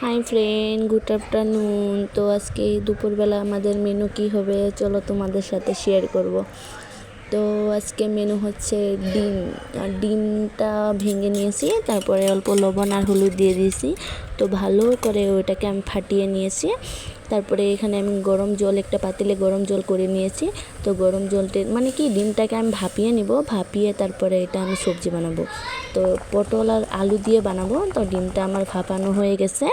Hi friend, good afternoon. তো আজকে দুপুরবেলা আমাদের মেনু কি হবে? চলো তোমাদের সাথে শেয়ার করব। তো আজকে মেনু হচ্ছে ডিম। আর ডিমটা ভেঙে নিয়েছি, তারপরে অল্প লবণ আর হলুদ দিয়ে দিয়েছি। তো ভালো করে ওটাকে আমি ফাটিয়ে নিয়েছি। তারপরে এখানে আমি গরম জল, একটা পাতিলে গরম জল করে নিয়েছি। তো গরম জলটে মানে কি, ডিমটাকে আমি ভাপিয়ে নিব, ভাপিয়ে তারপরে এটা আমি সবজি বানাবো। তো পটল আর আলু দিয়ে বানাবো, তো ডিমটা আমার ভাপানো হয়ে গেছে।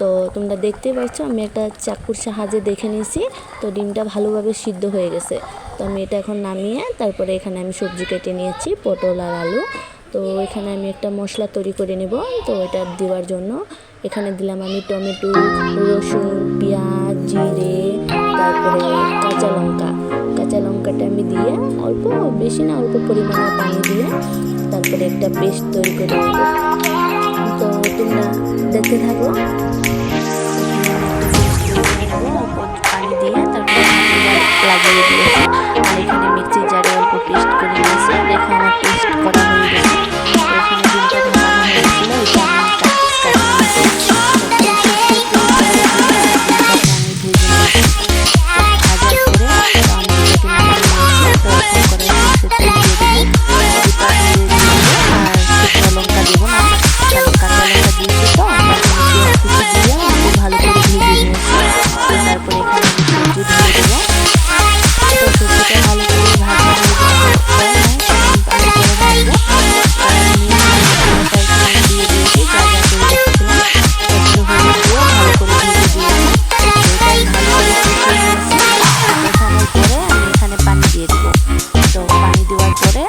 তো তোমরা দেখতে পাচ্ছ আমি একটা চাকুর সাহায্যে দেখে নিয়েছি। তো ডিমটা ভালোভাবে সিদ্ধ হয়ে গেছে। তো আমি এটা এখন নামিয়ে তারপরে এখানে আমি সবজি কেটে নিয়েছি, পটল আর আলু। তো এখানে আমি একটা মশলা তৈরি করে নেব। তো এটা দেওয়ার জন্য এখানে দিলাম আমি টমেটো, রসুন, পেঁয়াজ, জিরে, তারপরে কাঁচা লঙ্কা। কাঁচা লঙ্কাটা আমি দিয়ে অল্প, বেশি না, অল্প পরিমাণে পানি দিয়ে তারপরে একটা পেস্ট তৈরি করে নেব। তো তোমরা দেখতে থাকো। লাগিয়ে দিয়েছি তো পানি দেওয়ার পরে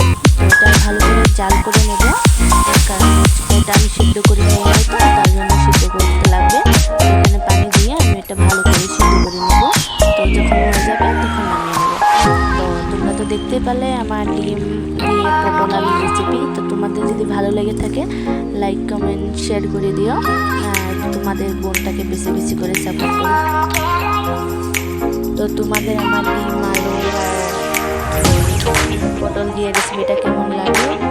এটা ভালো করে জাল করে নেব। কারণ এটা আমি সিদ্ধ করে নিয়ে যাই তো তার জন্য সিদ্ধ করতে লাগবে। এখানে পানি দিয়ে আমি এটা ভালো করে সিদ্ধ করে নেব। তো যখন হয়ে যাবে, তখন নামিয়ে নেব। তো তোমরা তো দেখতে পেলে আমার ডিম দিয়ে পটল রেসিপি তো তোমাদের যদি ভালো লেগে থাকে লাইক কমেন্ট শেয়ার করে দিও। আর তোমাদের বোনটাকে বেশি বেশি করে সাপোর্ট করো। তো তোমাদের আমার ডিম আর দিয়ে রেসিপিটা কেমন লাগল?